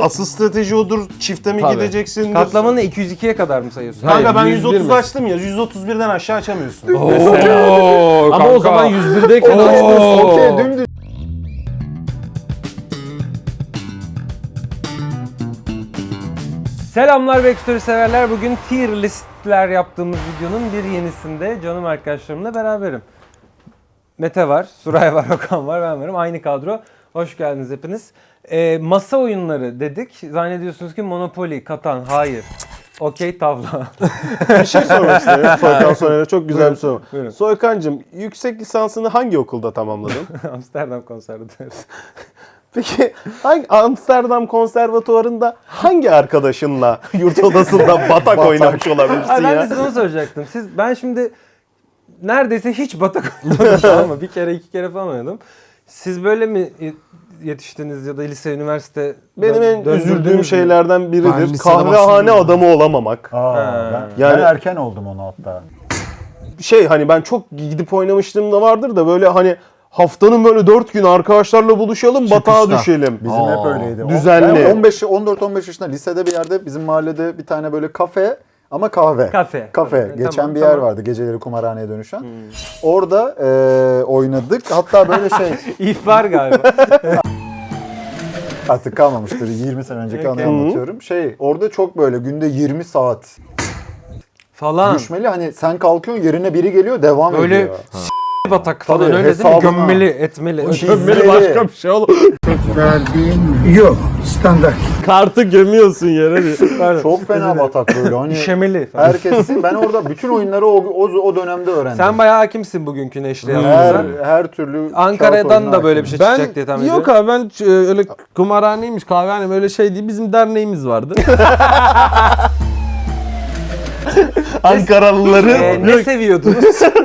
Asıl strateji odur. Çifte mi Tabii. gideceksin? Katlamanı 202'ye kadar mı sayıyorsun? Kanka ben 101 130 mi? açtım ya. 131'den aşağı açamıyorsun. Oo, Ama o zaman 101'deyken açtın. Okey dümdüz. Selamlar Vector severler. Bugün tier listler yaptığımız videonun bir yenisinde canım arkadaşlarımla beraberim. Mete var, Suray var, Okan var, ben varım. Aynı kadro. Hoş geldiniz hepiniz. Ee, masa oyunları dedik. Zannediyorsunuz ki Monopoly, Katan. Hayır. Okey tavla. bir şey sormak istedim. Soykan Soner'e çok güzel bir soru. Buyurun. Soykancığım yüksek lisansını hangi okulda tamamladın? Amsterdam konservatuarı. Peki hangi Amsterdam Konservatuvarı'nda hangi arkadaşınla yurt odasında batak oynamış olabilirsin Ay, ben de ya? size onu soracaktım. Siz, ben şimdi neredeyse hiç batak oynamadım mı? Bir kere iki kere falan oynadım. Siz böyle mi yetiştiniz ya da lise, üniversite? Benim en üzüldüğüm şeylerden biridir. Kahvehane adamı olamamak. Aa, Ha. ben, Yani- ben erken oldum onu hatta. Şey hani ben çok gidip oynamıştım da vardır da böyle hani haftanın böyle dört gün arkadaşlarla buluşalım batağa Çıkışta. düşelim. Bizim Aa, hep öyleydi. O- düzenli. Ben 15 14-15 yaşında lisede bir yerde bizim mahallede bir tane böyle kafe ama kahve. Kafe. Kafe. Tamam, Geçen tamam, bir yer tamam. Hmm. vardı geceleri kumarhaneye dönüşen. Orada e, oynadık. Hatta böyle şey İhbar galiba. artık kalmamıştır. 20 sene önceki anıyı anlatıyorum. Şey orada çok böyle günde 20 saat falan. düşmeli. Hani sen kalkıyorsun yerine biri geliyor devam Böyle ediyor. Batak falan Tabii, öyle değil mi? hesabına. Gömmeli, etmeli. Gömmeli başka bir şey oğlum. Yok standart. Kartı gömüyorsun yere diyor. Çok fena batak böyle hani İşemeli falan. herkesi ben orada bütün oyunları o, o, o dönemde öğrendim. Sen bayağı hakimsin bugün eşli her, yaptığınıza. her türlü kağıt Ankara'dan oyununa da böyle bir şey Ben çıkacak diye tahmin yok ediyorum. abi ben e, öyle kumarhaneymiş kahvehane öyle şey değil. Bizim derneğimiz vardı. Ankaralıları Ee, ne seviyordunuz?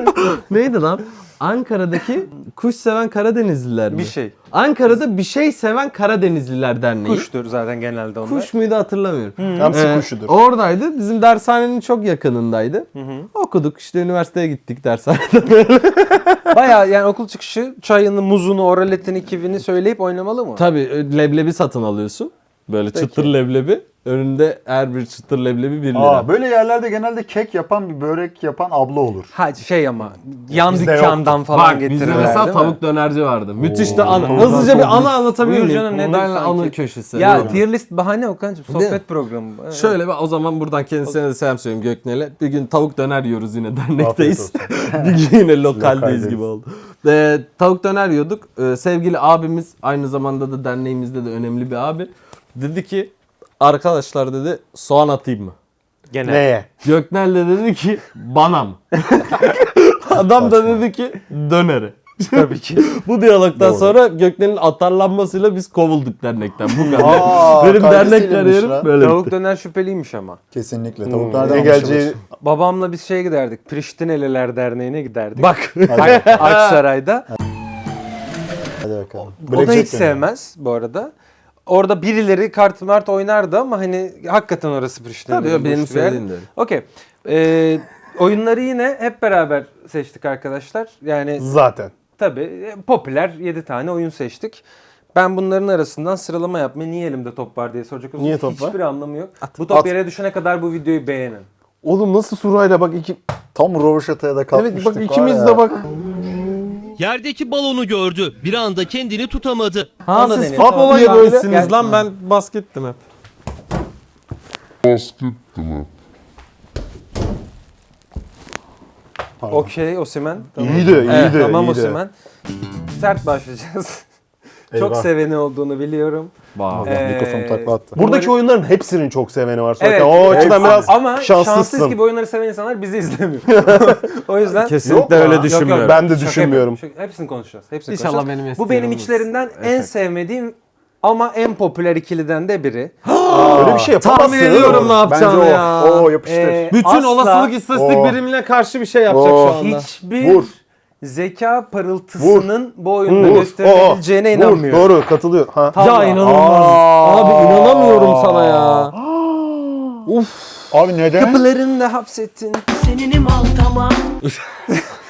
Neydi lan? Ankara'daki kuş seven Karadenizliler mi? bir şey. Ankara'da bir şey seven Karadenizliler Derneği. Kuştur zaten genelde onlar. Kuş muydu hatırlamıyorum. hamsi Ee, kuşudur. Oradaydı. Bizim dershanenin çok yakınındaydı. Okuduk işte üniversiteye gittik dershanede. Bayağı yani okul çıkışı çayını, muzunu, oraletini, kivini söyleyip oynamalı mı? Tabii e, leblebi satın alıyorsun. Böyle çıtır leblebi. Önünde her bir çıtır leblebi 1 lira. Aa, böyle yerlerde genelde kek yapan bir börek yapan abla olur. Ha şey ama yan Bizde dükkandan falan Bak bizde getirirler mesela değil mi? tavuk dönerci vardı. Müthiş de anı. Oo, Hızlıca bir anı anlatabilir Buyur miyim? canım, Benle sanki? anı köşesi. Ya Buyurun. tier list bahane Okan'cığım mi? sohbet programı. Evet. Şöyle ben o zaman buradan kendisine de selam söyleyeyim Göknel'e. Bir gün tavuk döner yiyoruz yine dernekteyiz. bir gün yine lokaldeyiz Lokaldeyiz. gibi oldu. Ee, tavuk döner yiyorduk. Ee, sevgili abimiz aynı zamanda da derneğimizde de önemli bir abi. Dedi ki arkadaşlar dedi soğan atayım mı? Genel. Neye? Göknel de dedi ki bana mı? Adam da dedi ki döneri. Tabii ki. Bu diyalogdan Doğru. sonra Göknel'in atarlanmasıyla biz kovulduk dernekten. Bu kadar. Aa, Benim kaydesi dernek silinmiş kariyerim lan. böyle Tavuk döner şüpheliymiş ama. Kesinlikle. Ne Tavuklardan geleceği geleceği... Babamla biz şeye giderdik. Priştineliler Derneği'ne giderdik. Bak. Ak- Aksaray'da. Hadi bakalım. O da Blackjack hiç dönüyor. sevmez bu arada. Orada birileri kart mart oynardı ama hani hakikaten orası Priştine'de. Tabii benim söylediğim de. Okey. Ee, oyunları yine hep beraber seçtik arkadaşlar. Yani Zaten. tabii e, popüler 7 tane oyun seçtik. Ben bunların arasından sıralama yapmayı niye elimde top var diye soracak olursanız Niye top var? hiçbir anlamı yok. bu top At. yere düşene kadar bu videoyu beğenin. Oğlum nasıl Suray'la bak iki... Tam Rovaşata'ya da kalkmıştık. Evet bak var ikimiz ya. de bak. Yerdeki balonu gördü. Bir anda kendini tutamadı. Ha Onu siz deneyelim. futbol Tamam. Niye lan ben baskettim hep. Okey Osimen. Tamam. İyiydi, iyiydi, Evet, tamam iyiydi. Osimen. Sert başlayacağız. Çok seveni olduğunu biliyorum. Allah, Ee, mikrofon takla attı. Buradaki oyunların hepsinin çok seveni var. Evet. O açıdan evet. biraz ama şanslısın. şanslıyız ki bu oyunları seven insanlar bizi izlemiyor. o yüzden Kesinlikle Yok öyle ya, düşünmüyorum. Ben de Şaka düşünmüyorum. Şaka- Hepsini konuşacağız. Hepsini İnşallah konuşacağız. benim Bu benim içlerinden en sevmediğim ama en popüler ikiliden de biri. Öyle bir şey yapamazsın. Tahmin ediyorum ne Bence yapacağını o. ya. O yapıştır. Ee, Bütün asla olasılık istatistik Oo. birimine karşı bir şey yapacak Oo. şu anda. Hiçbir Vur. Zeka parıltısının bu oyunda Vur. gösterebileceğine Oo, inanmıyorum. Vur, doğru katılıyor. Ha. Ya inanılmaz. Abi inanamıyorum sana ya. Abi neden? Kapılarında hapsettin. Seninim al tamam.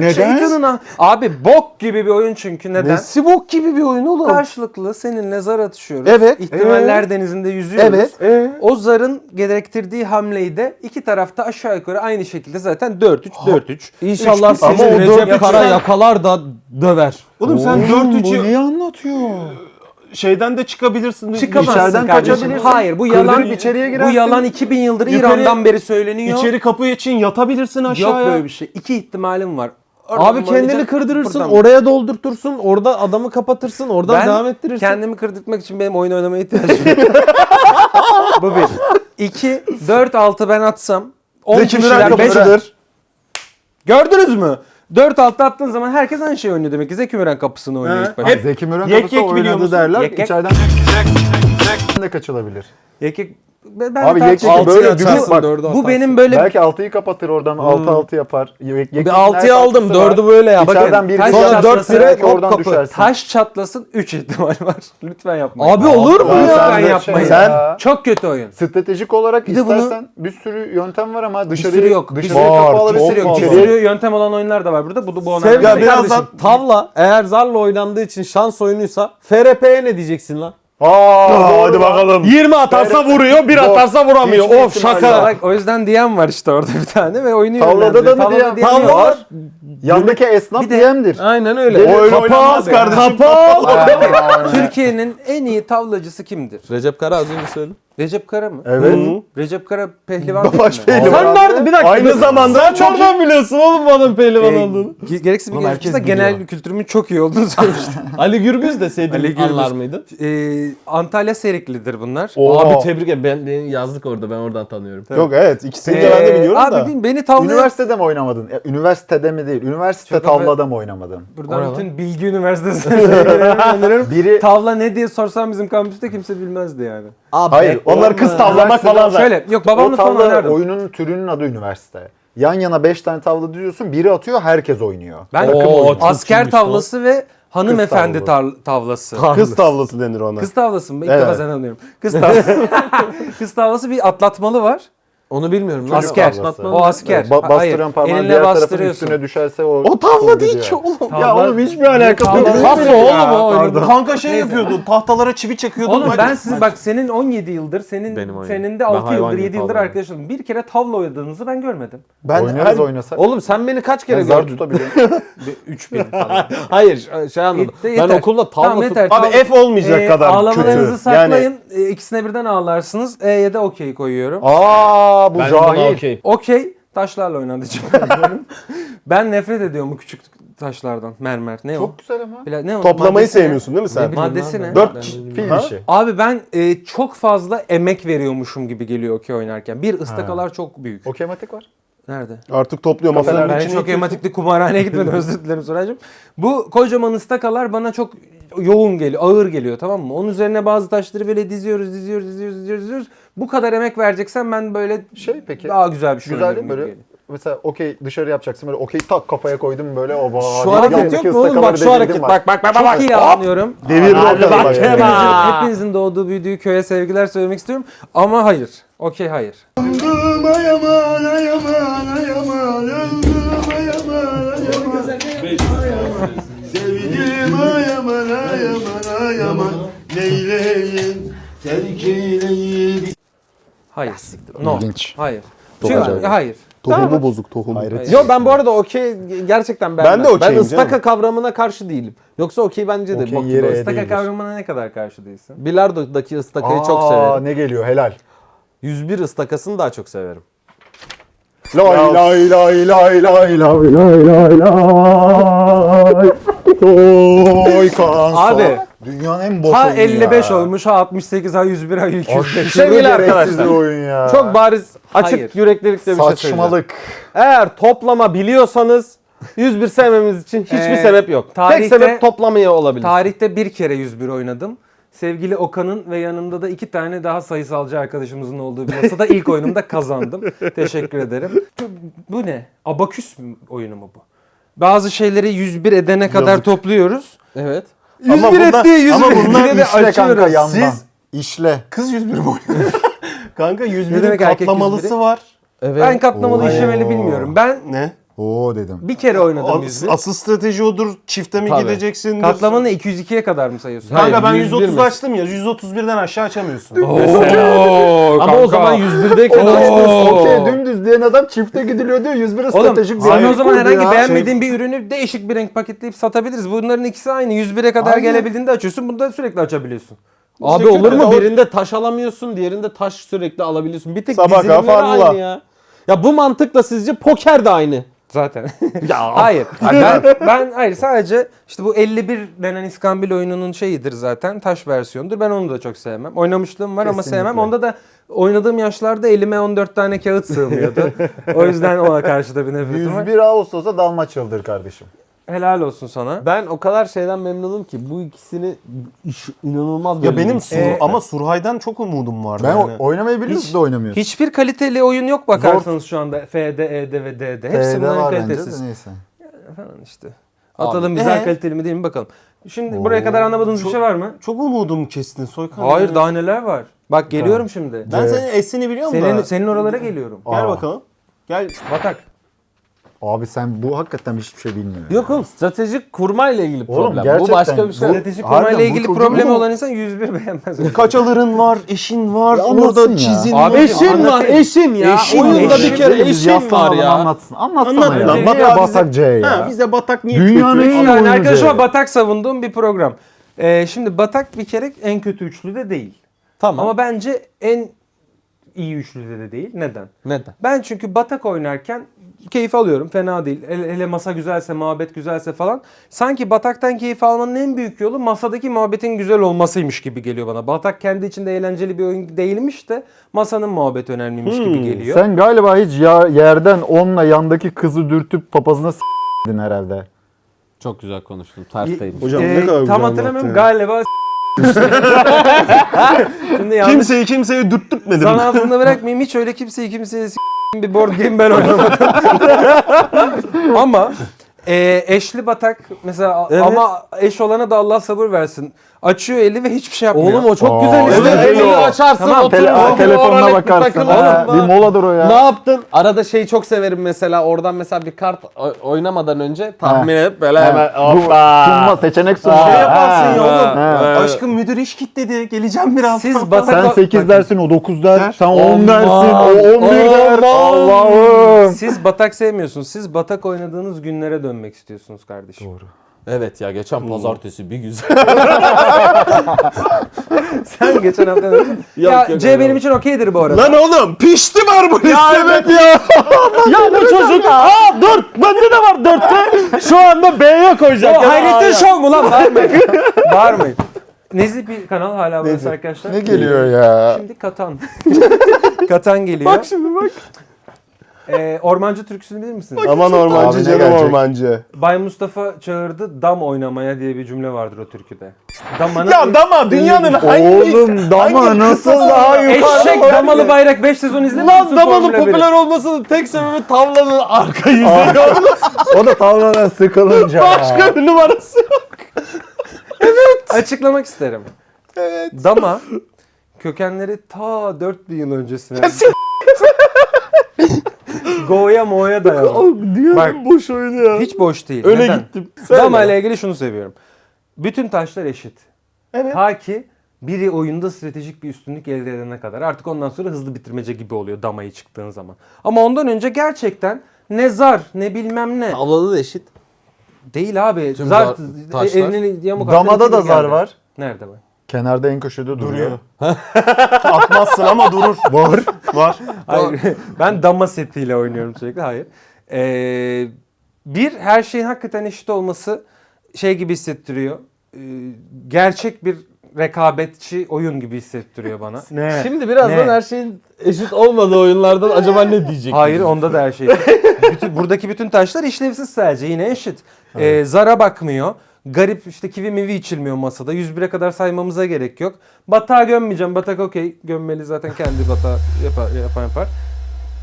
Neden? Şeytanın ha- Abi bok gibi bir oyun çünkü neden? Nesi bok gibi bir oyun oğlum. Karşılıklı seninle zar atışıyoruz. Evet. İhtimaller denizinde yüzüyoruz. Evet. Ee? O zarın gerektirdiği hamleyi de iki tarafta aşağı yukarı aynı şekilde zaten 4-3 4-3. İnşallah Üç, sekiz, o Recep dört- Kara sen- yakalar da döver. Oğlum sen Oğlum, 4-3'ü Bu neyi anlatıyor? şeyden de çıkabilirsin. Çıkamazsın İçeriden kardeşim. kaçabilirsin. Hayır bu yalan. Kırdırıp içeriye Bu girersin. yalan 2000 yıldır Yukarı- İran'dan beri söyleniyor. İçeri kapı için yatabilirsin Yok aşağıya. böyle bir şey. İki ihtimalim var. Oradan Abi kendini kırdırırsın, buradan- oraya doldurtursun, orada adamı kapatırsın, oradan Ben devam ettirirsin. kendimi kırdırtmak için benim oyun oynamaya ihtiyacım yok. Bu bir. İki, dört altı ben atsam. 10 Zeki Müren kişiler, beş- kapısıdır. Gördünüz mü? 4 altı attığın zaman herkes aynı şey oynuyor demek ki. Zeki Müren kapısını oynuyor He. ilk başta. Hep Zeki Müren Yek kapısı yek biliyor oynadı musun? derler. Yek yek. İçeriden de kaçılabilir. Yekek ben ben Abi de yek tercih- yek böyle düdük bak. Bu atarsın. benim böyle Belki 6'yı kapatır oradan 6 6 yapar. Yek, yek Bir 6'yı aldım, 4'ü böyle yap. İçeriden bir Taş Sonra çatlasın, 4 fire belki hop oradan kapı. düşersin. taş çatlasın 3 ihtimal var. Lütfen yapmayın. Abi olur mu Ya de yapmayın. şey Sen-. Çok kötü oyun. Stratejik olarak Bir de bunu- istersen bir sürü yöntem var ama dışarıya sürü yok. Dışarıya sürü- kapı alabilirsin. Bir sürü, yok. bir fazla. sürü yöntem olan oyunlar da var burada. Bu, bu ona Sevgili Ya birazdan- tavla eğer zarla oynandığı için şans oyunuysa FRP'ye ne diyeceksin lan? Aa, Hadi bakalım. 20 atarsa vuruyor, 1 Zor. atarsa vuramıyor. Hiçbir Of ihtimal şaka. Bak o yüzden diyen var işte orada bir tane ve oyunu Tavlada yönlendiriyor. da mı diyen? diyen Tavla yok. var. Yandaki esnaf diyemdir. Aynen öyle. O öyle Kapağı, oynanmaz kardeşim. kapağı. Türkiye'nin en iyi tavlacısı kimdir? Recep Kara az önce söyledim. Recep Kara mı? Evet. Recep Kara pehlivan Babaş değil mi? pehlivan. Sen nerede? Bir dakika. Aynı zamanda Sen çok nereden biliyorsun oğlum bu adamın pehlivan Ee, olduğunu? ge- gereksiz bir gelişmişse herkes genel biliyor. kültürümün çok iyi olduğunu söylemiştim. Ali Gürbüz deseydin Ali Gürbüz. anlar mıydın? Ee, Antalya Seriklidir bunlar. Oha. Abi tebrik ederim. Ben, beni yazdık orada ben oradan tanıyorum. Yok evet ikisini de ben de Ee, biliyorum abi da. bin- beni tavlaya... Üniversitede mi oynamadın? Ya, üniversitede mi değil? Üniversite Çok tavlada mı oynamadın? Buradan Orada. bütün Bilgi Üniversitesi'ne sevgilerimi gönderiyorum. Biri Tavla ne diye sorsam bizim kampüste kimse bilmezdi yani. Abi, Hayır onlar kız tavlamak falan da. Şöyle yok babamla falan tavla oynardım. oyunun türünün adı üniversite. Yan yana 5 tane tavla diziyorsun, biri atıyor, herkes oynuyor. Ben Oo, çok asker iyiymiş lan. tavlası ve hanımefendi tavlası. tar- tavlası. Kız tavlası denir ona. Kız tavlası mı? İlk Evet. defa sen anlıyorum. Kız tavlası. Kız tavlası bir atlatmalı var. Onu bilmiyorum. lan. Asker. Atlatma. O asker. Ba- Hayır, bastıran parmağın elinle diğer tarafın bastırıyorsun. üstüne düşerse o... O tavla değil ki oğlum. Tavla- Ya oğlum hiçbir alakası Tavla- yok. Taso oğlum o. Pardon. Kanka şey yapıyordun. Tahtalara çivi çakıyordun. Oğlum ben sizi bak senin 17 yıldır, senin Benim oyunum. senin de Ben 6 hayvan yıldır, gibi 7 yıldır tavla arkadaşım. Bir kere tavla oynadığınızı ben görmedim. ben Oynarız her- oynasak. Oğlum sen beni kaç kere Ben zar gördün? tutabiliyorum. 3000 falan. Hayır şey anladım. Yeter, Ben yeter. okulda tavla Tamam, tut- yeter. Abi Tavla- F olmayacak Ee, kadar Ağlamalarınızı kötü. saklayın. Ee, ikisine birden ağlarsınız. E'ye de okey koyuyorum. Aa bu Ben buna cahil. okey. Okey taşlarla oynadığı için ben Ben nefret ediyorum bu küçük taşlardan. Mermer. Ne o? Çok güzel ama. Bila- ne o? Toplamayı Maddesi ne? sevmiyorsun değil mi sen? Maddesi ne? Dört Fil Ha? dişi. Abi ben e, çok fazla emek veriyormuşum gibi geliyor okey oynarken. Bir ıstakalar çok büyük. Okeymatik var. Nerede? Artık topluyor masanın Ben içine. çok ematikli kumarhaneye gitmedim özür dilerim Suraycığım. Bu kocaman ıstakalar bana çok yoğun geliyor, ağır geliyor tamam mı? Onun üzerine bazı taşları böyle diziyoruz, diziyoruz, diziyoruz, diziyoruz, diziyoruz. Bu kadar emek vereceksen ben böyle Şey peki. daha güzel bir şey Güzel değil mi böyle? geliyor. Mesela okey dışarı yapacaksın böyle okey tak kafaya koydum böyle o. Şu hareket yok mu oğlum? Bak şu hareket. Bak bak bak bak. Çok iyi anlıyorum. Devirdi o kadar. bak. Hepinizin, hepinizin doğduğu büyüdüğü köye sevgiler söylemek istiyorum. Ama hayır. Okey hayır. Sevdim ay aman ay aman ay aman Neyleyin terk eyleyin Hayır. No. Hayır. Çünkü, hayır. Tohumu bozuk tohumu. Hayret. Yo ben bu arada okey gerçekten ben Ben de okeyim Ben ıstaka canım. kavramına karşı değilim. Yoksa okey bence de Okey yere. Istaka değildir. kavramına ne kadar karşı değilsin? Bilardo'daki ıstakayı çok Aa, severim. ne geliyor helal. 101 ıstakasını daha çok severim. Lay lay lay lay lay lay lay lay lay. Oy kansa. Abi. Dünyanın en boş Ha oyunu 55 ya. olmuş, ha 68, ha 101, ha 205. Aşırı Sevgili gereksiz arkadaşlar, oyun ya. Çok bariz açık Hayır. yüreklilikle bir şey söyleyeceğim. Saçmalık. Eğer toplama biliyorsanız 101 sevmemiz için hiçbir Ee, sebep yok. tarihte- Tek sebep toplamaya olabilir. Tarihte bir kere 101 oynadım. Sevgili Okan'ın ve yanımda da iki tane daha sayısalcı arkadaşımızın olduğu bir masada ilk oyunumda kazandım. Teşekkür ederim. Bu, bu ne? Abaküs mü oyunu mu bu? Bazı şeyleri 101 edene kadar Yazık. topluyoruz. Evet. 101 Ama bunlar- etti, 101 Ama bunlar de işle kanka açıyoruz. yandan. Siz- İşle. Kız 101 mi oynuyor? Kanka Ne 101'in demek erkek katlamalısı 101'i? var. Evet. Ben katlamalı Oo. işlemeli bilmiyorum. Ben Ne? Oo dedim. Bir kere oynadım As- 101. asıl strateji odur. Çifte mi Tabii. gideceksin? Katlamanı 202'ye kadar mı sayıyorsun? Hayır, Kanka ben 101 130 mi? açtım ya. 131'den aşağı açamıyorsun. Oo, Ama o zaman 101'deyken Oo. Okey dümdüz diyen adam çifte gidiliyor diyor 101'e Oğlum stratejik bir sen o zaman kurdu herhangi ya. beğenmediğin bir ürünü değişik bir renk paketleyip satabiliriz. Bunların ikisi aynı. 101'e kadar Aynen. gelebildiğinde açıyorsun. Bunda sürekli açabiliyorsun. Abi İşte olur mu? de o- Birinde taş alamıyorsun, diğerinde taş sürekli alabiliyorsun. Bir tek Sabah dizilimleri farklı. aynı ya. Ya bu mantıkla sizce poker de aynı. Zaten. hayır. Ben, ben hayır sadece işte bu 51 denen İskambil oyununun şeyidir zaten. Taş versiyonudur. Ben onu da çok sevmem. Oynamışlığım var ama Kesinlikle. sevmem. Onda da oynadığım yaşlarda elime 14 tane kağıt sığmıyordu. o yüzden ona karşı da bir nefretim var. 101 Ağustos'a Dalmaçyalı'dır kardeşim. Helal olsun sana. Ben o kadar şeyden memnunum ki bu ikisini iş, inanılmaz Ya benim Sur- Ee, ama Surhay'dan çok umudum vardı. Ben yani. o- oynamayı biliyorum Hiç- da oynamıyorsun. Hiçbir kaliteli oyun yok bakarsanız şu anda F'de, E'de ve D'de. Hepsi T'de bunların var bence kalitesiz. de neyse. Falan işte. Atalım güzel Ee? kaliteli mi değil mi bakalım. Şimdi buraya kadar anlamadığınız bir şey var mı? Çok umudumu kestin Soykan. Hayır ya. daha neler var. Bak geliyorum şimdi. Ben senin esini biliyor musun? Senin, senin oralara geliyorum. Gel Aa. bakalım. Gel. Batak. Abi sen bu hakikaten hiçbir şey bilmiyorsun. Yok oğlum stratejik kurmayla ilgili Oğlum, problem. bu gerçekten başka bir şey. bu- Stratejik Harbiden kurmayla bu ilgili çocuğun problemi olan insan 101 beğenmez. Kaç alırın var, eşin var, Ya anlatsın ya. çizin Abi var. Eşin var, eşin ya. Eşin, Oyunda eşin. bir kere? Biz eşin var ya. Anlatsın. Anlatsana Anlat ya. lan, Niye bak abi Batak C ya? Ha, bize batak niye Dünyanın kötü? en iyi Yani oyuncu. arkadaşıma Batak savunduğum bir program. Ee, şimdi Batak bir kere en kötü üçlü de değil. Tamam. Ama bence en iyi üçlüde de değil. Neden? Neden? Ben çünkü batak oynarken keyif alıyorum. Fena değil. Hele, hele masa güzelse, muhabbet güzelse falan. Sanki bataktan keyif almanın en büyük yolu masadaki muhabbetin güzel olmasıymış gibi geliyor bana. Batak kendi içinde eğlenceli bir oyun değilmiş de masanın muhabbeti önemliymiş gibi geliyor. Sen galiba hiç ya, yerden onunla yandaki kızı dürtüp papazına s**tin herhalde. Çok güzel konuştun. Tersteymiş. Hocam Ee, ne kadar güzel tam hatırlamıyorum galiba Şimdi yanlış Kimseyi kimseye dürttürtmedim. Zan altında bırakmayayım. Hiç öyle kimseyi kimseye s- bir board game ben oynamadım. ama e, eşli batak mesela Evet. ama eş olana da Allah sabır versin. Açıyor eli ve hiçbir şey yapmıyor. Oğlum o çok Aa, güzel işte. evet, Elini evet. açarsın Tamam, oturursun. Tele- telefonuna oralet bir bakarsın. Ha, bir moladır o ya. Ne yaptın? Arada şeyi çok severim mesela oradan mesela bir kart o- oynamadan önce tahmin edip böyle hemen Bu sunma, seçenek sunma. Şey yaparsın ya oğlum. Ha. Aşkım müdür iş kitledi. Geleceğim biraz. Siz batak Sen 8 dersin, o 9 der. Sen 10 dersin, o 11 der. Aman. Allah'ım. Siz batak sevmiyorsunuz. Siz batak oynadığınız günlere dönmek istiyorsunuz kardeşim. Doğru. Evet ya geçen pazartesi bir güzel. Sen geçen hafta Yok, Ya yok, C yok. benim için okeydir bu arada. Lan oğlum pişti var bu liste. evet ya. ya bu çocuk. Aa dur. Bende de var dörtte. Şu anda B'ye koyacak. O ya. Hayrettin Show mu lan? Bağırmayın. Bağırmayın. Nezih bir kanal hala burası arkadaşlar. Ne geliyor ya? Şimdi Katan. Katan geliyor. Bak şimdi bak. Ee, ormancı türküsünü bilir misiniz? Aman ormancı Abi ne canım gelecek? ormancı. Bay Mustafa çağırdı dam oynamaya diye bir cümle vardır o türküde. Damana Ya dama dünyanın hangi... Oğlum dama hangi nasıl kıtası daha var? yukarı? Eşek damalı bayrak 5 sezon izlemiş Lan damanın Formula 1'i? popüler olmasının tek sebebi tavlanın arka yüzü. O da tavladan sıkılınca. Başka bir numarası yok. Açıklamak isterim. Evet. Dama kökenleri ta 4000 yıl öncesine. Go'ya mo'ya dayalı. Dünyanın Bak. boş oyunu ya. Hiç boş değil. Öyle Neden? gittim. Dama ile ilgili şunu seviyorum. Bütün taşlar eşit. Evet. Ta ki biri oyunda stratejik bir üstünlük elde edene kadar. Artık ondan sonra hızlı bitirmece gibi oluyor damayı çıktığın zaman. Ama ondan önce gerçekten ne zar ne bilmem ne. Tavladı da eşit. Değil abi. Tüm zar, zar- taşlar. elini yamuk attın, Damada da zar geldi. var. Nerede var? Kenarda en köşede duruyor. Duruyor. Atmazsın ama durur. Var. Var. Hayır. ben dama setiyle oynuyorum sürekli. Hayır. Ee, bir her şeyin hakikaten eşit olması şey gibi hissettiriyor. Ee, gerçek bir rekabetçi oyun gibi hissettiriyor bana. Ne? Şimdi birazdan Ne? her şeyin eşit olmadığı oyunlardan acaba ne diyecek? Hayır onda da her şey. bütün, buradaki bütün taşlar işlevsiz sadece yine eşit. Ee, zara bakmıyor. Garip işte kivi mivi içilmiyor masada. 101'e kadar saymamıza gerek yok. Batağı gömmeyeceğim. Batak okey. Gömmeli zaten kendi batağı yapar, yapan yapar.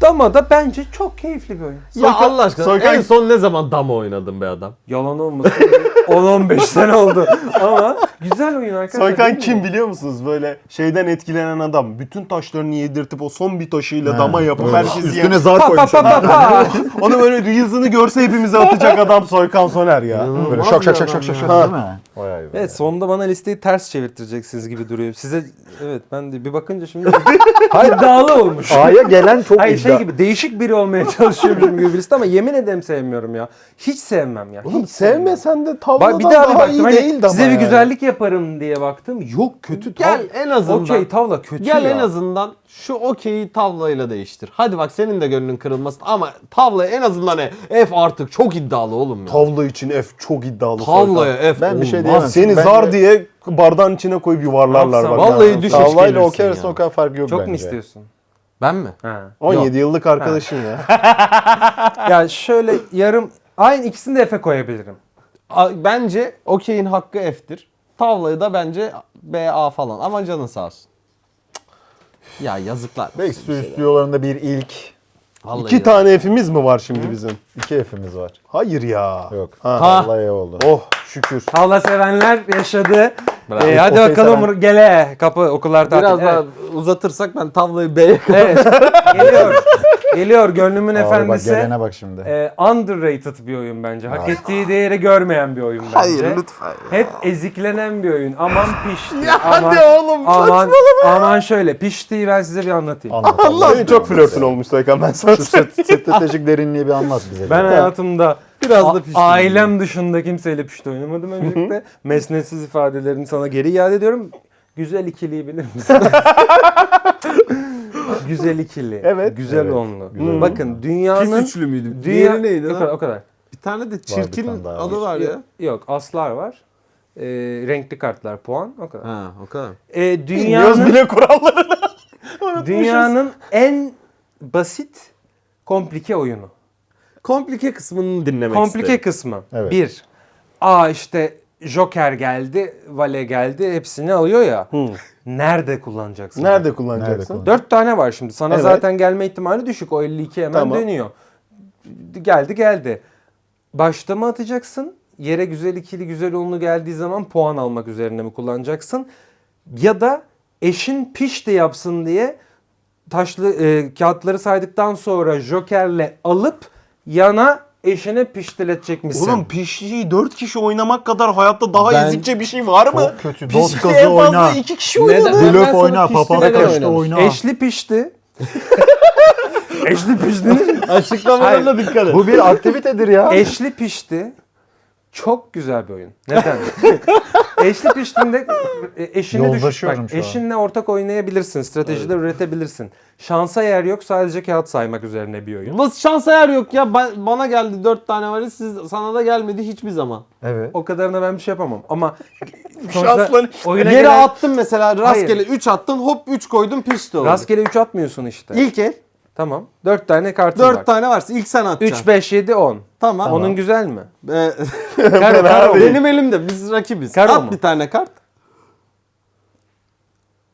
Dama da bence çok keyifli bir oyun. Ya Allah aşkına Soykan- en son ne zaman dama oynadın be adam? Yalan olmasın 10-15 sene oldu. Ama güzel oyun arkadaşlar. Soykan değil mi? kim biliyor musunuz? Böyle şeyden etkilenen adam. Bütün taşlarını yedirtip o son bir taşıyla dama yapıp herkes Üstüne yer. zar Pa pa koymuş. pa pa pa. Onu böyle Reels'ını görse hepimize atacak adam Soykan Soner ya. Böyle şak şak şak şak şak şak değil mi? Vay be. Evet sonunda bana listeyi ters çevirtireceksiniz gibi duruyor. Size evet ben de bir bakınca şimdi Hayır dağlı olmuş. A'ya gelen çok Hayır şey gibi değişik biri olmaya çalışıyormuşum gibi bir liste ama yemin ederim sevmiyorum ya. Hiç sevmem ya. Oğlum hiç sevmesen de Bak tavladan bir daha bir daha baktım iyi hani değil de size bir yani. güzellik yaparım diye baktım. Yok kötü Gel tav- en azından. Okey tavla kötü Gel ya. en azından şu okeyi tavlayla değiştir. Hadi bak senin de gönlün kırılmasın ama tavlaya en azından e, F artık çok iddialı oğlum ya. Tavla için F çok iddialı. Tavlaya F Ben bir şey diyemem. Seni Bence- zar diye bardağın içine koyup yuvarlarlar bak. Vallahi düş hiç Tavlayla okey arasında o kadar fark yok Çok bence. mu istiyorsun? Ben mi? Ha. 17 yıllık arkadaşın ya. ya şöyle yarım aynı ikisini de Efe koyabilirim. A- Bence okeyin hakkı F'tir. Tavlayı da bence B, A falan ama canın sağ olsun. Cık. Ya yazıklar. Belki stüdyolarında bir ilk. Vallahi İki yazık. tane F'imiz mi var şimdi bizim? iki F'imiz var. Hayır ya. Yok. Ha. Vallahi oldu. Oh şükür. Tavla sevenler yaşadı. Bravo. Ee, hadi Okey bakalım seven. gele kapı okullar tatil. Biraz evet. daha uzatırsak ben tavlayı B'ye Evet. Geliyor. Geliyor gönlümün Abi bak efendisi. gelene bak şimdi. Ee, underrated bir oyun bence. Hak ettiği değeri görmeyen bir oyun bence. Hayır lütfen. Hep eziklenen bir oyun. Aman pişti. aman, hadi oğlum, Aman, aman şöyle. Piştiği ben size bir anlatayım. Anlat. Allah Senin çok flörtün olmuş Soykan ben sana Şu st- stratejik derinliği bir anlat bize. Ben hayatımda Biraz da pişti. ailem dışında kimseyle pişti oynamadım öncelikle. Mesnetsiz ifadelerini sana geri iade ediyorum. Güzel ikiliyi bilir misin? Güzel ikili. Evet. Güzel Evet, onlu. güzel Bakın Pis dünyanın üçlü müydü? dünya Diğeri neydi o lan? kadar, o kadar. Bir tane de çirkin tane daha adı var. var ya. Yok, yok aslar var. Ee, renkli kartlar puan o kadar. Ha o kadar. Ee, Bilmiyoruz dünyanın bile kurallarını. dünyanın en basit komplike oyunu. Komplike kısmını dinlemek Komplike isterim. kısmı. Evet. Bir. Aa işte Joker geldi, Vale geldi hepsini alıyor ya. Nerede kullanacaksın? Nerede Nerede kullanacaksın? kullan- Dört tane var şimdi. Sana Evet. zaten gelme ihtimali düşük. O 52 hemen Tamam. dönüyor. Geldi geldi. Başta mı atacaksın? Yere güzel ikili güzel onlu geldiği zaman puan almak üzerine mi kullanacaksın? Ya da eşin piş de yapsın diye taşlı e, kağıtları saydıktan sonra jokerle alıp yana eşine piştiletecek misin? Oğlum pişiyi 4 kişi oynamak kadar hayatta daha Ben- ezikçe bir şey var mı? Çok kötü. Pişi Dost kazı en fazla oyna. 2 kişi Neden? oynadı. Ben Blöf sana oyna, papaz de kaçtı oynamış. oyna. Eşli pişti. Eşli pişti. Açıklamalarına dikkat et. Bu bir aktivitedir ya. Eşli pişti. Çok güzel bir oyun. Neden? Eşli piştiğinde e, eşini düşün. Yozlaşıyorum Bak, eşinle ortak oynayabilirsin. Stratejiler üretebilirsin. Şansa yer yok. Sadece kağıt saymak üzerine bir oyun. Nasıl şans ayar yok ya. Ben, bana geldi dört tane var. Siz sana da gelmedi hiçbir zaman. Evet. O kadarına ben bir şey yapamam. Ama Şanslan oyuna Yere gelen- attın mesela rastgele 3 attın hop 3 koydun pişti oldu. rastgele 3 atmıyorsun işte. İlk el Tamam. 4 tane kartın 4 var. tane varsa ilk sen atacaksın. 3, 5, 7, 10. Tamam. Onun güzel mi? Ee, Karo, karo. benim elimde biz rakibiz. Karo At mu? bir tane kart.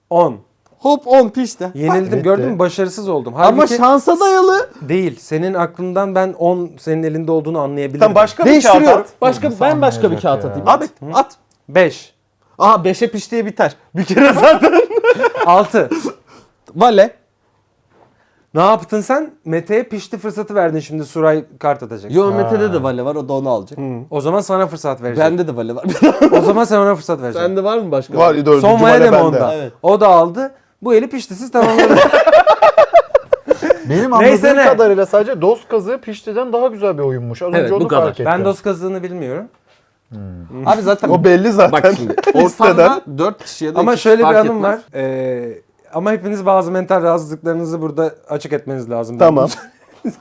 10. Hop 10 pişti. Yenildim. Bitti. Gördün mü? Başarısız oldum. Ama Halbuki şansa dayalı. değil. Senin aklından ben 10 senin elinde olduğunu anlayabilirim. Sen başka bir kağıt Değiştiriyorum. at. Başka ben başka bir kağıt ya? atayım. At. At. At. 5. Aha 5'e piştiye biter. Bir kere zaten. 6. Vale. Ne yaptın sen? Mete'ye pişti fırsatı verdin şimdi Suray kart atacak. Yo Mete'de de vale var o da onu alacak. O zaman sana fırsat verecek. Bende de vale var. O zaman sen ona fırsat vereceksin. Sende var mı başka? Var dördüncü Son vale de mi bende. onda? Evet. O da aldı. Bu eli piştisiz tamamladı. Benim Neyse anladığım ne? kadarıyla sadece dost kazığı piştiden daha güzel bir oyunmuş. Az Evet, önce bu onu kadar. fark ettim. ben dost kazığını bilmiyorum. Abi zaten O belli zaten. bak şimdi ortamda 4 kişi ya da Ama iki şöyle bir fark anım etmez. var. Ee, ama hepiniz bazı mental rahatsızlıklarınızı burada açık etmeniz lazım. Tamam.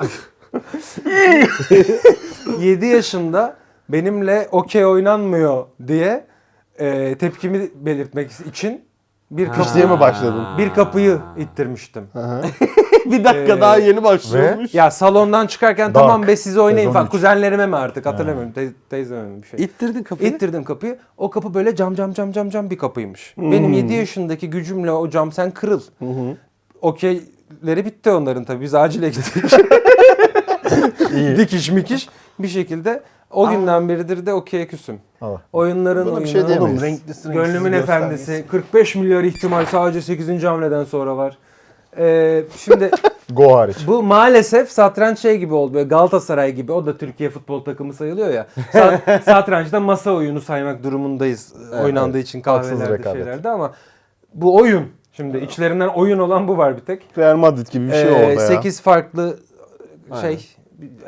7 yaşında benimle okey oynanmıyor diye e, tepkimi belirtmek için bir kapı, Piştiye mi başladın? bir kapıyı ittirmiştim. bir dakika Ee, daha yeni başlıyormuş. Ya salondan çıkarken Dark. tamam be siz oynayın Sezon falan. üç. Kuzenlerime mi artık hatırlamıyorum. Te- teyzeme mi bir şey. İttirdin kapıyı. İttirdim kapıyı. O kapı böyle cam cam cam cam cam bir kapıymış. Benim 7 yaşındaki gücümle o cam sen kırıl. Okey işleri bitti onların tabii. Biz acile gittik. Dikiş mikiş bir şekilde o günden beridir de okey'e küsüm. Aa. Oyunların Buna bir oyunu. şey diyemeyiz. Oğlum renklisi renksiz Gönlümün göstergesi. efendisi 45 milyar ihtimal sadece 8. hamleden sonra var. Ee, şimdi Go hariç. bu maalesef satranç şey gibi oldu. Böyle Galatasaray gibi. O da Türkiye futbol takımı sayılıyor ya. Sa- satrançta masa oyunu saymak durumundayız. oynandığı için kahvelerde rekabet. şeylerde ama bu oyun. Şimdi içlerinden oyun olan bu var bir tek. Real Madrid gibi bir şey Ee, orada ya. 8 farklı şey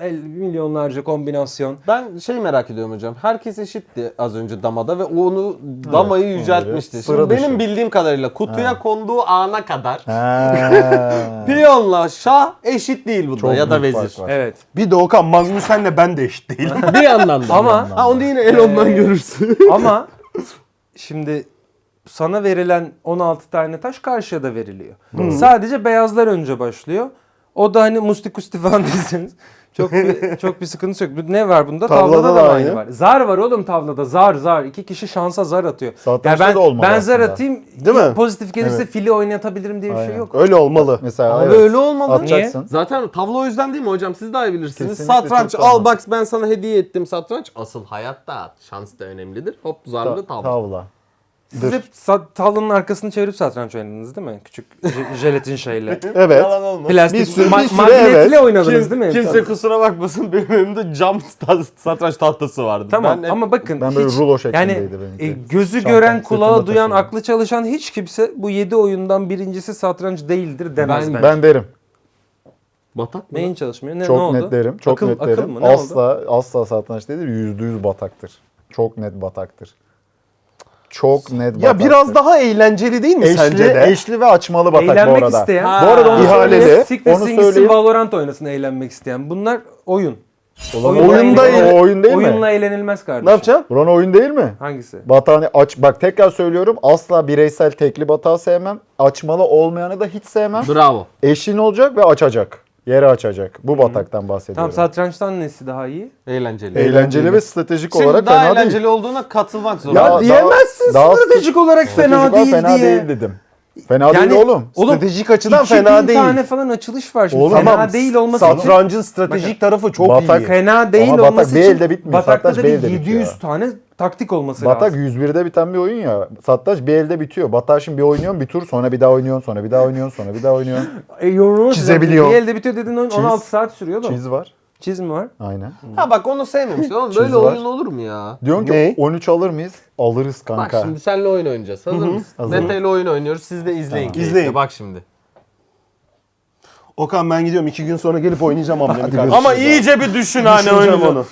el, milyonlarca kombinasyon. Ben şey merak ediyorum hocam. Herkes eşitti az önce damada ve onu damayı yüceltmişti. onları Şimdi sıra dışı. benim bildiğim kadarıyla kutuya konduğu ana kadar Ha. piyonla şah eşit değil bunda Çok ya da vezir. Evet. Bir de Okan Magnusen'le ben de eşit değilim. Bir yandan da. Ama ha onu yine el ondan görürsün. ama şimdi sana verilen 16 tane taş karşıya da veriliyor. Sadece beyazlar önce başlıyor. O da hani mustikusti falan değilseniz çok bir, çok bir sıkıntısı yok. Ne var bunda? Tavlada Tavlada, da da aynı. var. Zar var oğlum tavlada. Zar zar. İki kişi şansa zar atıyor. Satrançta ben, da olmalı ben zar aslında. atayım. Değil mi? Pozitif gelirse Evet. fili oynatabilirim diye bir şey Aynen. yok. Öyle olmalı. Mesela Abi evet. öyle olmalı. Atacaksın. Zaten tavla o yüzden değil mi hocam? Siz daha iyi bilirsiniz. Kesinlikle satranç al bak ben sana hediye ettim satranç. Asıl hayatta şans da önemlidir. Hop zarlı Ta- tavla. tavla. Siz hep arkasını çevirip satranç oynadınız değil mi? Küçük jelatin şeyle. Evet. Yalan olmaz. Plastik Bir sürü- bir ma- süre magnetle evet. oynadınız değil mi? Kimse kusura bakmasın benim önümde cam satranç tahtası vardı. Tamam Ben hep- ama bakın Ben böyle hiç, rulo yani şeklindeydi benimki. e, gözü Şampiyon gören, kulağı duyan, taşıyorum. aklı çalışan hiç kimse bu 7 oyundan birincisi satranç değildir demez Ben- bence. Ben derim. Batak mı? Neyin çalışmıyor? Ne, Çok ne oldu? net derim. Çok akıl, net akıl derim. mı? Ne oldu? asla asla satranç değildir. Yüzde yüz bataktır. Çok net bataktır. Çok net bataktır. Ya biraz daha eğlenceli değil mi sence eşli, de? eşli ve açmalı batak bu Eğlenmek arada. isteyen. Ha. Bu arada onu İhaleli. söyleyeyim. Siktirsin Onu söyleyeyim. Valorant oynasın eğlenmek isteyen. Bunlar oyun. Oyunda, Oyunda eğlen- o oyun değil mi? Oyunla eğlenilmez kardeşim. Ne yapacaksın? Buran oyun değil mi? Hangisi? Batağını aç. Bak tekrar söylüyorum. Asla bireysel tekli batağı sevmem. Açmalı olmayanı da hiç sevmem. Bravo. Eşin olacak ve açacak. Yeri açacak. Bu bataktan bahsediyorum. Tamam satrançtan nesi daha iyi? Eğlenceli. Eğlenceli ve stratejik Şimdi olarak daha fena eğlenceli değil. olduğuna katılmak Ya zorunda. daha- diyemezsin daha stratejik olarak fena Stratejik olarak değil fena diye. değil dedim. Fena değil oğlum. Oğlum, Stratejik açıdan 2000 fena değil. tane falan açılış var şimdi. Oğlum, fena Tamam, değil olması için. Satrancın stratejik tarafı çok Batak- iyi. Fena değil Ama batak olması bir için elde bitmiyor, Batakta da bir bir elde 700 bitiyor. tane taktik olması Batak lazım. 101'de biten bir oyun ya. Satranç bir elde bitiyor. Batak şimdi bir oynuyorsun bir tur sonra bir daha oynuyorsun sonra bir daha oynuyorsun sonra bir daha oynuyorsun. E, Çizebiliyor. Bir elde bitiyor dediğin oyun Çiz. 16 saat sürüyor da. Çiz var. Çiz mi var? Aynen. Ha bak onu sevmemiştim oğlum. Çiz Böyle var. oyun olur mu ya? Diyorsun ki Ne? 13 alır mıyız? Alırız Bak kanka. şimdi seninle oyun oynayacağız. Hazır mısın? Hazırım. Mete ile oyun oynuyoruz. Siz de izleyin. Tamam. keyifle. İzleyin. Bak şimdi. Okan ben gidiyorum. iki gün sonra gelip oynayacağım kardeşim. Ama iyice bir düşün hani Düşüneceğim oyunu. onu.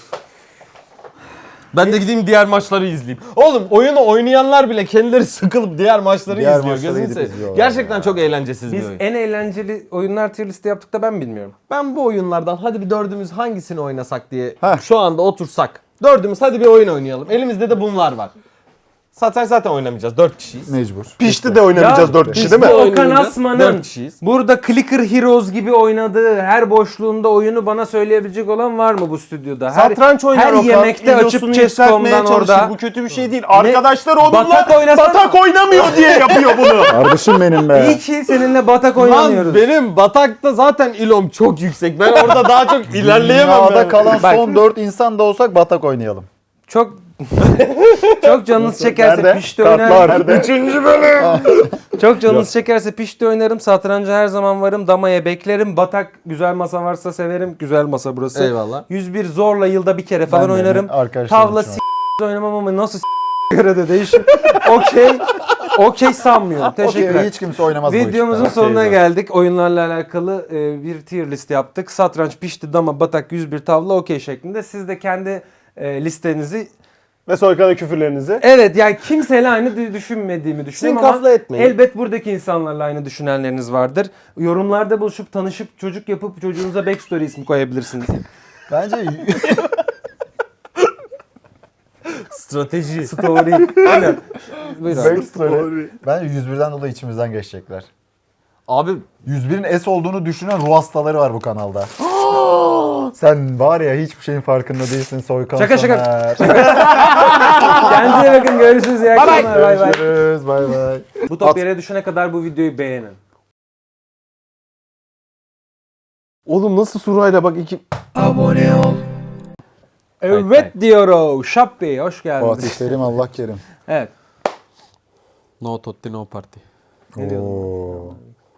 Ben de gideyim diğer maçları izleyeyim. Oğlum oyunu oynayanlar bile kendileri sıkılıp diğer maçları Diğer izliyor. maçları Gözünü gidip seveyim. izliyorlar Gerçekten ya. çok eğlencesiz Biz bir oyun. en eğlenceli oyunlar tier listi yaptık da ben bilmiyorum. Ben bu oyunlardan hadi bir dördümüz hangisini oynasak diye Heh. şu anda otursak. Dördümüz hadi bir oyun oynayalım. Elimizde de bunlar var. Satranç zaten oynamayacağız. Dört kişiyiz. Mecbur. Pişti de oynamayacağız Ya, dört kişi biz değil mi? de- Okan oynayacağız. Asman'ın Dört kişiyiz. burada Clicker Heroes gibi oynadığı her boşluğunda oyunu bana söyleyebilecek olan var mı bu stüdyoda? Her, Satranç oynar her Okan. yemekte açıp yükseltmeye Chess.com'dan çalışır. orada. Bu kötü bir şey değil. Arkadaşlar onunla Batak oynasana. batak oynamıyor diye yapıyor bunu. Kardeşim benim be. İyi ki seninle batak Lan oynamıyoruz. benim batakta zaten ilom çok yüksek. Ben orada daha çok ilerleyemem. Dünyada kalan Bak. son 4 insan da olsak batak oynayalım. Çok çok canınız çekerse Nerede? pişti Kartlar. oynarım. Üçüncü bölüm. Çok canınız çekerse pişti oynarım. Satranca her zaman varım. Damaya beklerim. Batak güzel masa varsa severim. Güzel masa burası. Eyvallah. 101 zorla yılda bir kere falan Ben de, oynarım. arkadaşlarım Tavla için s- oynamam ama nasıl s- göre de değişir. Okey. Okey sanmıyorum. Okey, Teşekkürler. hiç kimse oynamaz bu Videomuzun işte. sonuna Şey geldik. Oyunlarla alakalı e, bir tier list yaptık. Satranç, pişti, dama, batak, 101 tavla, okey şeklinde. Siz de kendi e, listenizi Ve sonra küfürlerinizi. Evet yani kimseyle aynı dü- düşünmediğimi düşünüyorum ama Sinkafla etmeyin. elbet buradaki insanlarla aynı düşünenleriniz vardır. Yorumlarda buluşup tanışıp çocuk yapıp çocuğunuza backstory ismi koyabilirsiniz. Bence Strateji. Story. Aynen. Buyurun. backstory. Bence 101'den dolayı içimizden geçecekler. Abi 101'in S olduğunu düşünen ruh hastaları var bu kanalda. Sen var ya hiçbir şeyin farkında değilsin Soykan Şaka, şaka. Soner. Kendinize bakın görüşürüz. İyi akşamlar. Bay bay. Görüşürüz. Bay bay. Bu top yere düşene kadar bu videoyu beğenin. Oğlum nasıl Suray'la bak iki... Evet diyorum. Şappi hoş geldiniz. Fatih Terim Allah kerim. Evet. No Totti no party. Ne diyordun? Oo.